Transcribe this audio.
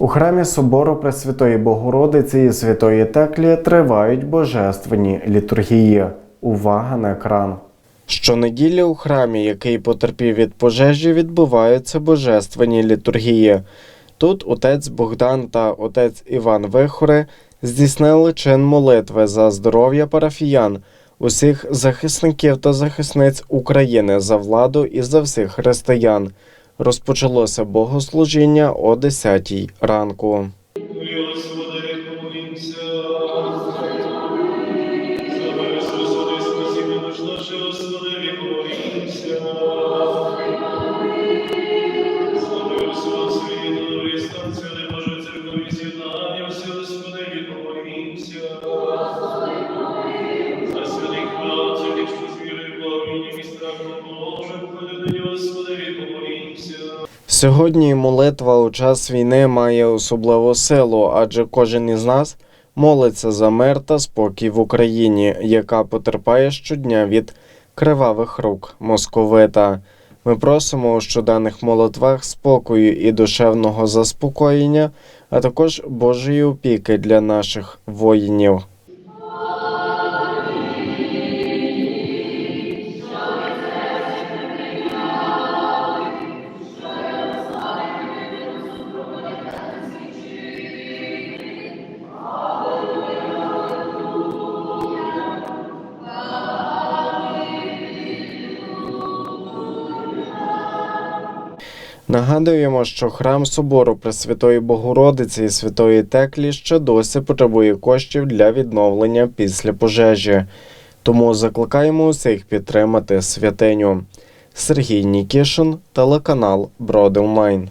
У храмі собору Пресвятої Богородиці і Святої Теклі тривають божественні літургії. Увага на екран. Щонеділі у храмі, який потерпів від пожежі, відбуваються божественні літургії. Тут отець Богдан та отець Іван Вихори здійснили чин молитви за здоров'я парафіян, усіх захисників та захисниць України за владу і за всіх християн. Розпочалося богослужіння о 10 ранку. Господи, Сьогодні молитва у час війни має особливу силу, адже кожен із нас молиться за мир та спокій в Україні, яка потерпає щодня від кривавих рук московита. Ми просимо у щоденних молитвах спокою і душевного заспокоєння, а також Божої опіки для наших воїнів. Нагадуємо, що храм собору Пресвятої Богородиці і Святої Теклі ще досі потребує коштів для відновлення після пожежі. Тому закликаємо усіх підтримати святиню. Сергій Нікішин, телеканал Броди Онлайн.